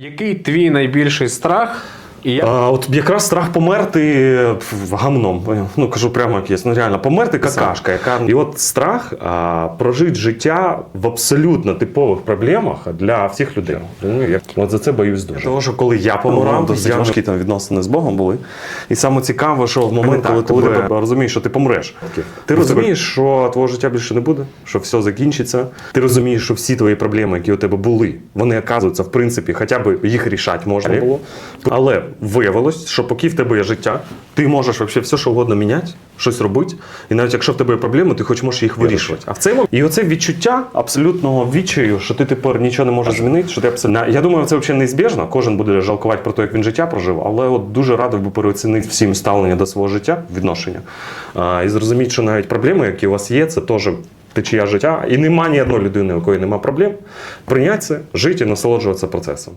Який твій найбільший страх? І як А, от якраз страх померти гамном. Ну кажу прямо як є. Ну реально, померти какашка, яка і от страх а, прожити життя в абсолютно типових проблемах для всіх людей. Я от за це боюсь дуже. Тому що коли я помирав, досить я- важкі там відносини з Богом були. І саме цікаво, що в момент, так, коли, коли тебе тебе- розумієш, що ти помреш, ти розумієш, що твого життя більше не буде, що все закінчиться. Ти розумієш, що всі твої проблеми, які у тебе були, вони оказуються, в принципі, хоча б їх рішати можна було. Але виявилось, що поки в тебе є життя, ти можеш вообще все, що угодно міняти, щось робити. І навіть якщо в тебе є проблеми, ти хоч можеш їх вирішувати. А в цей момент і оце відчуття абсолютного відчаю, що ти тепер нічого не можеш змінити. Що ти абсолютно я думаю, це взагалі неізбіжно. Кожен буде жалкувати про те, як він життя прожив, але от дуже радив би переоцінити всім ставлення до свого життя, відношення. А, і зрозуміти, що навіть проблеми, які у вас є, це теж. Течія життя, і нема ні одної людини, у якої нема проблем. Прийняти це, жити і насолоджуватися процесом.